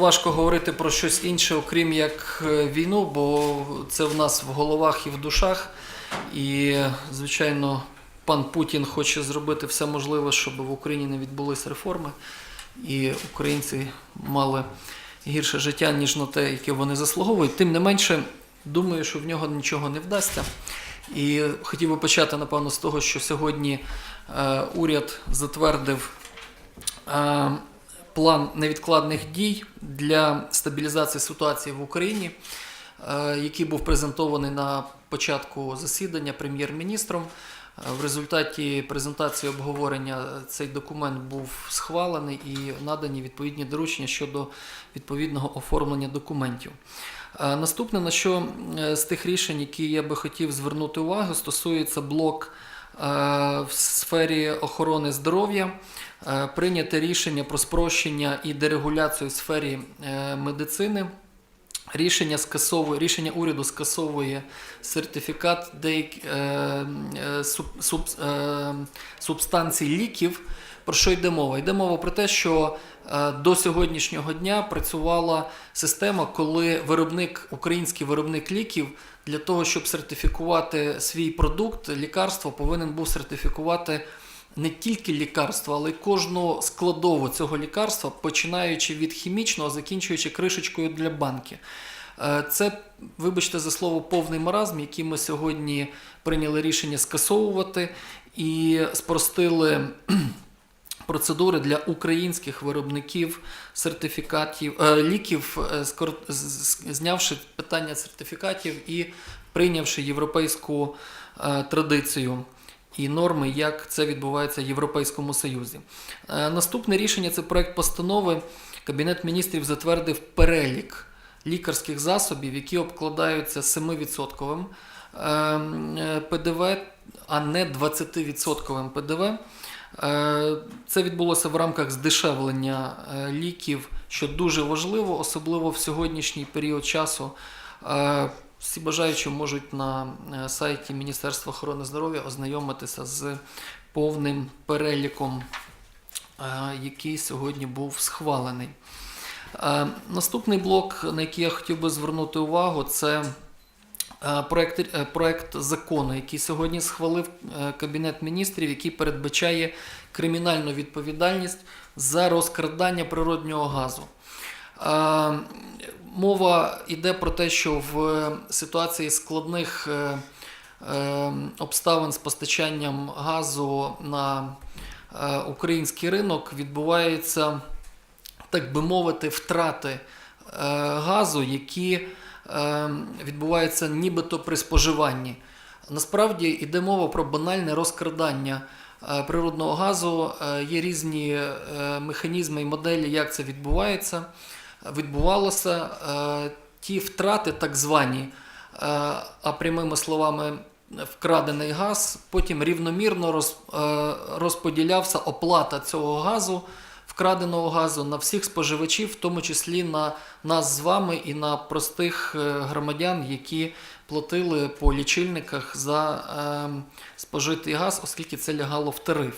Важко говорити про щось інше, окрім як е, війну, бо це в нас в головах і в душах. І, звичайно, пан Путін хоче зробити все можливе, щоб в Україні не відбулись реформи, і українці мали гірше життя, ніж на те, яке вони заслуговують. Тим не менше, думаю, що в нього нічого не вдасться. І хотів би почати, напевно, з того, що сьогодні е, уряд затвердив. е, план невідкладних дій для стабілізації ситуації в Україні, е, який був презентований на початку засідання прем'єр-міністром. Е, В результаті презентації обговорення цей документ був схвалений і надані відповідні доручення щодо відповідного оформлення документів. Е, Наступне, на що з тих рішень, які я би хотів звернути увагу, стосується блок в сфері охорони здоров'я. Е, Прийняте рішення про спрощення і дерегуляцію в сфері е, медицини. Рішення скасовує рішення уряду скасовує сертифікат деяк, е, е, суб, суб, е, субстанцій ліків. Про що йде мова? Йде мова про те, що е, до сьогоднішнього дня працювала система, коли виробник, український виробник ліків для того, щоб сертифікувати свій продукт, лікарство повинен був сертифікувати не тільки лікарство, але й кожну складову цього лікарства, починаючи від хімічного, закінчуючи кришечкою для банки. Е, Це, вибачте за слово, повний маразм, який ми сьогодні прийняли рішення скасовувати і спростили процедури для українських виробників сертифікатів е, ліків, е, знявши питання сертифікатів і прийнявши європейську е, традицію і норми, як це відбувається в Європейському Союзі. Наступне рішення це проект постанови. Кабінет міністрів затвердив перелік лікарських засобів, які обкладаються 7% ем, ПДВ, а не 20% ПДВ. Е, Це відбулося в рамках здешевлення е, ліків, що дуже важливо, особливо в сьогоднішній період часу. Е, Всі бажаючі можуть на сайті Міністерства охорони здоров'я ознайомитися з повним переліком, який сьогодні був схвалений. Наступний блок, на який я хотів би звернути увагу, це проект, е, проект закону, який сьогодні схвалив е, Кабінет міністрів, який передбачає кримінальну відповідальність за розкрадання природнього газу. Е, Мова йде про те, що в ситуації складних е, е, обставин з постачанням газу на е, український ринок відбуваються, так би мовити, втрати е, газу, які е, відбуваються нібито при споживанні. Насправді йде мова про банальне розкрадання е, природного газу. Е, Є різні е, механізми і моделі, як це відбувається. Відбувалося ті втрати, так звані, а прямими словами, вкрадений газ, потім рівномірно розподілявся оплата цього газу, вкраденого газу на всіх споживачів, в тому числі на нас з вами і на простих е, громадян, які платили по лічильниках за е, спожитий газ, оскільки це лягало в тариф.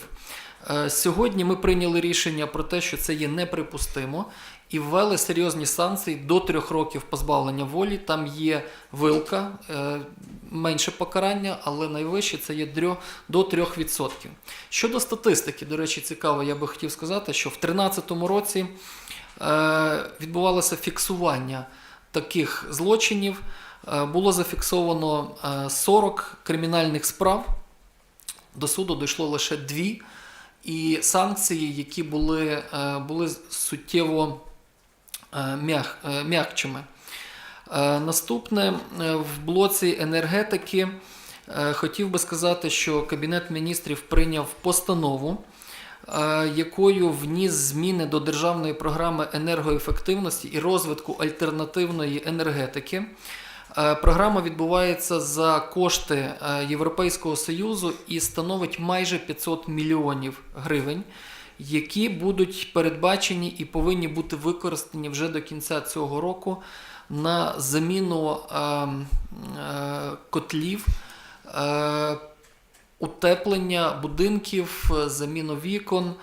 Е, Сьогодні ми прийняли рішення про те, що це є неприпустимо, і ввели серйозні санкції до трьох років позбавлення волі. Там є вилка, е, менше покарання, але найвище це є до 3%. Щодо статистики, до речі, цікаво, я би хотів сказати, що в 2013 році е, відбувалося фіксування таких злочинів. Е, Було зафіксовано е, 40 кримінальних справ. До суду дійшло лише дві, і санкції, які були, були суттєво м'як- е, м'якчими. Е, Наступне е, в блоці енергетики е, хотів би сказати, що Кабінет міністрів прийняв постанову, е, якою вніс зміни до державної програми енергоефективності і розвитку альтернативної енергетики. Е, Програма відбувається за кошти е, Європейського Союзу і становить майже 500 мільйонів гривень, які будуть передбачені і повинні бути використані вже до кінця цього року на заміну е, е, котлів, е, утеплення будинків, е, заміну вікон.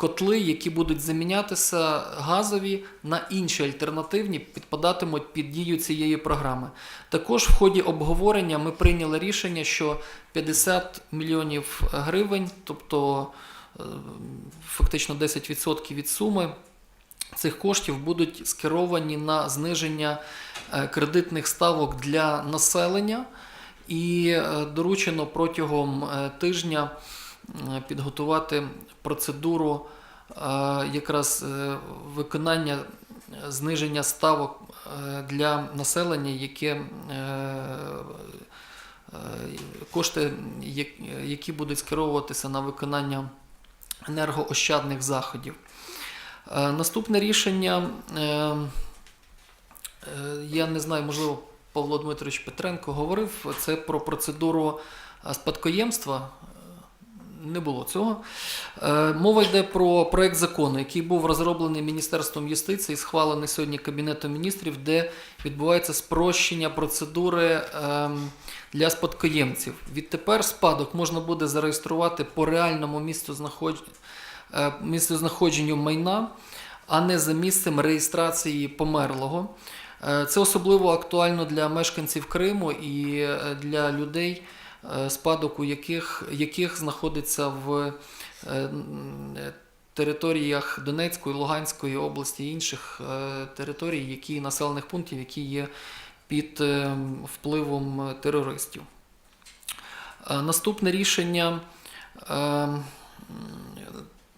Котли, які будуть замінятися газові на інші альтернативні, підпадатимуть під дію цієї програми. Також в ході обговорення ми прийняли рішення, що 50 мільйонів гривень, тобто е, фактично 10% від суми цих коштів будуть скеровані на зниження е, кредитних ставок для населення, і е, доручено протягом тижня підготувати процедуру е, якраз е, виконання е, зниження ставок е, для населення, яке е, е, кошти, які будуть скеровуватися на виконання енергоощадних заходів. Е, Наступне рішення, е, е, я не знаю, можливо, Павло Дмитрович Петренко говорив, це про процедуру е, спадкоємства. Не було цього. Е, Мова йде про проект закону, який був розроблений Міністерством юстиції, схвалений сьогодні Кабінетом міністрів, де відбувається спрощення процедури ем, для спадкоємців. Відтепер спадок можна буде зареєструвати по реальному місцю знаходження е, місцезнаходженню майна, а не за місцем реєстрації померлого. Е, Це особливо актуально для мешканців Криму і е, для людей, спадок у яких, яких знаходиться в е, е, територіях Донецької, Луганської області і інших е, територій, які населених пунктів, які є під е, впливом е, терористів. Е, Наступне рішення. е,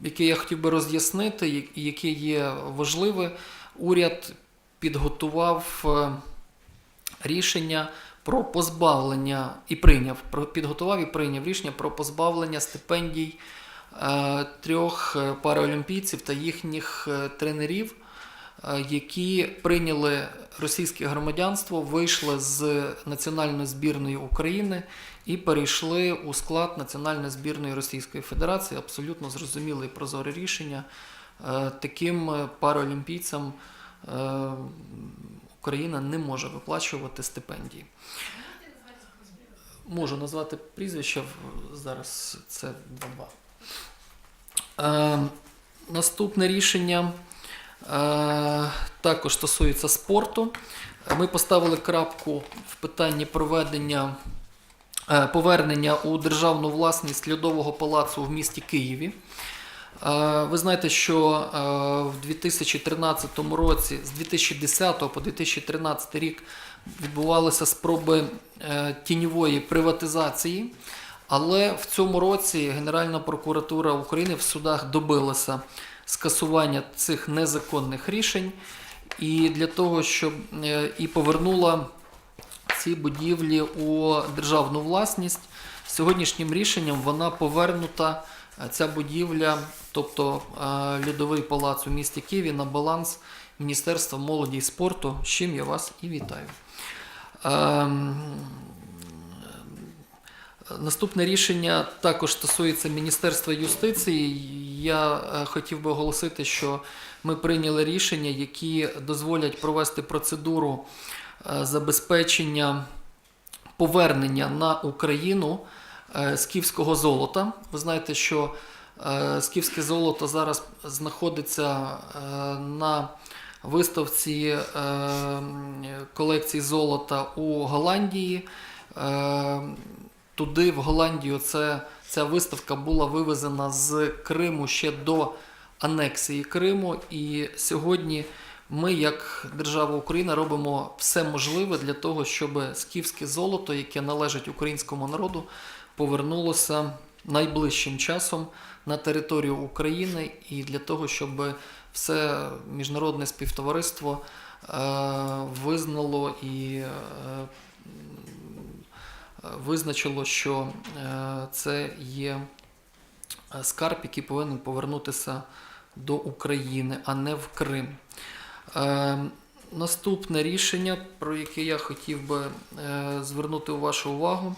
яке я хотів би роз'яснити, яке є важливе, уряд підготував е, рішення про позбавлення і прийняв підготував і прийняв рішення про позбавлення стипендій е, трьох е, параолімпійців та їхніх е, тренерів, які прийняли російське громадянство, вийшли з національної збірної України і перейшли у склад Національної збірної Російської Федерації. Абсолютно зрозуміле і прозоре рішення. Таким параолімпійцям Україна не може виплачувати стипендії. Можу назвати прізвища в- зараз. Це два. Е, наступне рішення е, також стосується спорту. Ми поставили крапку в питанні проведення е, повернення у державну власність льодового палацу в місті Києві. Ви знаєте, що в 2013 році, з 2010 по 2013 рік відбувалися спроби е, тіньової приватизації, але в цьому році Генеральна прокуратура України в судах добилася скасування цих незаконних рішень і для того, щоб е, і повернула ці будівлі у державну власність. Сьогоднішнім рішенням вона повернута ця будівля, тобто е, льодовий палац у місті Києві, на баланс Міністерства молоді і спорту, з чим я вас і вітаю. Ем, Наступне рішення також стосується Міністерства юстиції. Я е, хотів би оголосити, що ми прийняли рішення, які дозволять провести процедуру е, забезпечення повернення на Україну скіфського золота. Ви знаєте, що е, скіфське золото зараз знаходиться е, на виставці е, колекції золота у Голландії. Е, Туди, в Голландію, це, ця виставка була вивезена з Криму ще до анексії Криму. І сьогодні ми, як держава Україна, робимо все можливе для того, щоб скіфське золото, яке належить українському народу, повернулося найближчим часом на територію України і для того, щоб все міжнародне співтовариство е, визнало і е, визначило, що е, це є скарб, який повинен повернутися до України, а не в Крим. Наступне рішення, про яке я хотів би звернути вашу увагу,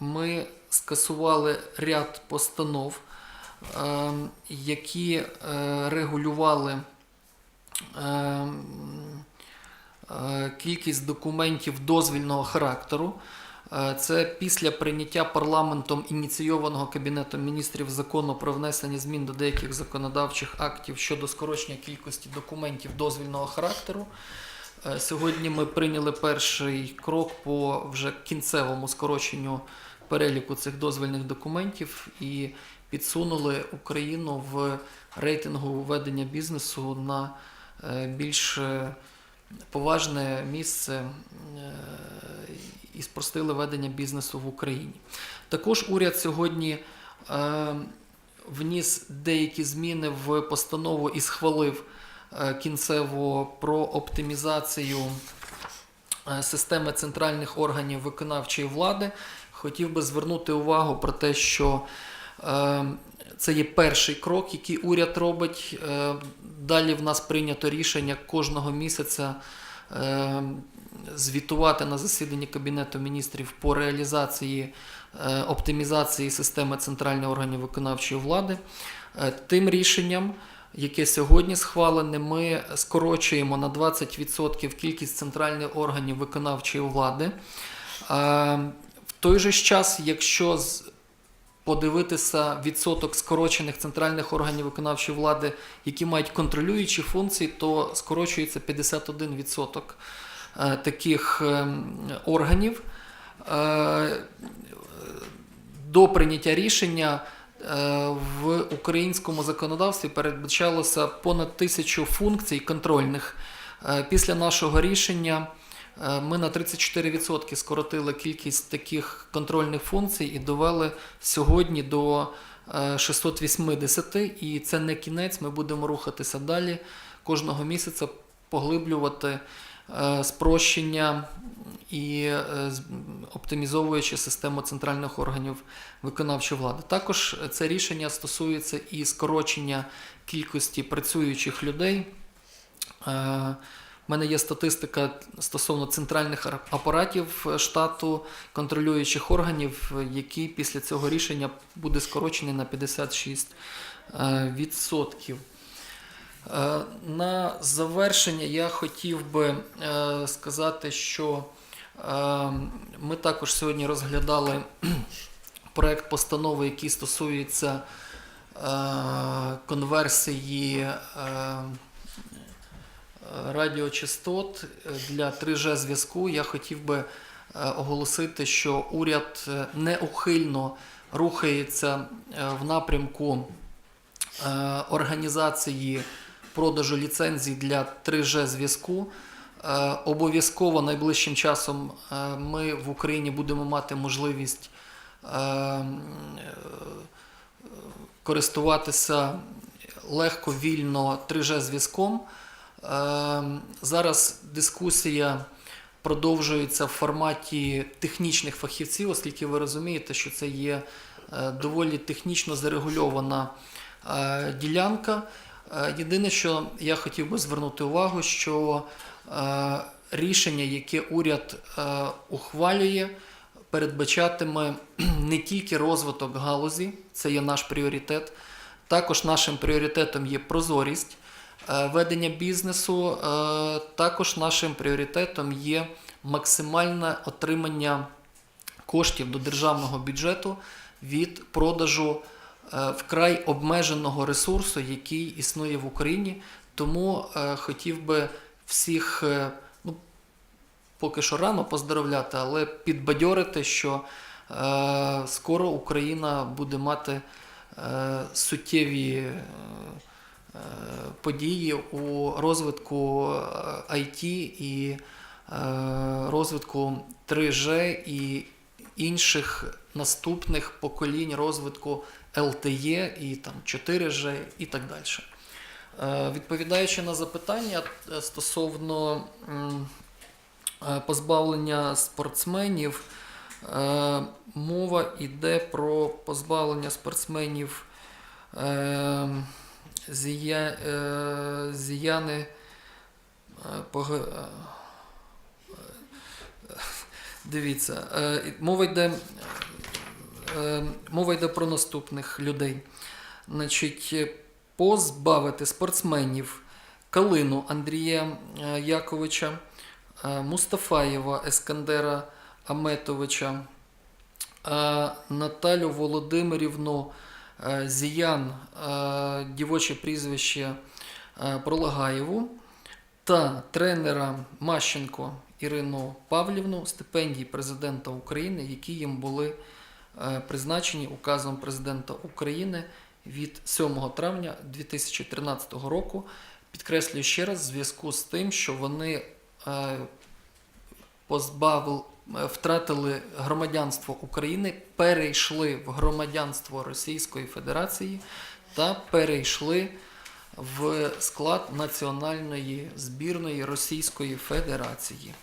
ми скасували ряд постанов, е, які е, регулювали е, е, кількість документів дозвільного характеру. Е, Це після прийняття парламентом ініційованого Кабінетом міністрів закону про внесення змін до деяких законодавчих актів щодо скорочення кількості документів дозвільного характеру. Е, Сьогодні ми прийняли перший крок по вже кінцевому скороченню переліку цих дозвільних документів і підсунули Україну в рейтингу ведення бізнесу на е, більш е, поважне місце і спростили ведення бізнесу в Україні. Також уряд сьогодні вніс деякі зміни в постанову і схвалив кінцево про оптимізацію е, системи центральних органів виконавчої влади. Хотів би звернути увагу про те, що е, це є перший крок, який уряд робить. Е, Далі в нас прийнято рішення кожного місяця е, звітувати на засіданні Кабінету міністрів по реалізації е, оптимізації системи центральних органів виконавчої влади. Е, Тим рішенням, яке сьогодні схвалене, ми скорочуємо на 20% кількість центральних органів виконавчої влади. Е, В той же час, якщо подивитися відсоток скорочених центральних органів виконавчої влади, які мають контролюючі функції, то скорочується 51% е, таких ем, органів. Е, До прийняття рішення в українському законодавстві передбачалося понад тисячу функцій контрольних. Е, Після нашого рішення е, ми на 34% скоротили кількість таких контрольних функцій і довели сьогодні до е, 680. І це не кінець. Ми будемо рухатися далі кожного місяця, поглиблювати е, спрощення і е, оптимізовуючи систему центральних органів виконавчої влади. Також це рішення стосується і скорочення кількості працюючих людей. Е, У мене є статистика стосовно центральних апаратів е, штату контролюючих органів, е, який після цього рішення буде скорочений на 56%. Е, На завершення я хотів би е, сказати, що е, ми також сьогодні розглядали проект постанови, який стосується конверсії радіочастот для 3G зв'язку. Я хотів би оголосити, що уряд неухильно рухається в напрямку організації продажу ліцензій для 3G зв'язку. Е, Обов'язково найближчим часом е, ми в Україні будемо мати можливість е, користуватися легко, вільно 3G зв'язком. Зараз дискусія продовжується в форматі технічних фахівців, оскільки ви розумієте, що це є доволі технічно зарегульована ділянка. Е, Єдине, що я хотів би звернути увагу, що е, рішення, яке уряд е, ухвалює, передбачатиме не тільки розвиток галузі, це є наш пріоритет. Також нашим пріоритетом є прозорість ведення бізнесу. Також нашим пріоритетом є максимальне отримання коштів до державного бюджету від продажу вкрай обмеженого ресурсу, який існує в Україні. Тому е, хотів би всіх, е, ну, поки що рано поздоровляти, але підбадьорити, що е, скоро Україна буде мати е, суттєві е, е, події у розвитку IT і е, розвитку 3G і інших наступних поколінь розвитку LTE і там 4G і так далі. Е, Відповідаючи на запитання е, стосовно е, позбавлення спортсменів, е, мова йде про позбавлення спортсменів е, зія, е, зіяни е, е, Дивіться, е, мова йде, е, мова йде про наступних людей. Значить, позбавити спортсменів Калину Андрія е, Яковича, Мустафаєва Ескандера Аметовича, Наталю Володимирівну Зіян, дівоче прізвище Пролагаєву та тренера Мащенко Ірину Павлівну стипендії президента України, які їм були е, призначені указом президента України від 7 травня 2013 року. Підкреслюю ще раз, в зв'язку з тим, що вони е, позбавили, е, втратили громадянство України, перейшли в громадянство Російської Федерації та перейшли в склад національної збірної Російської Федерації.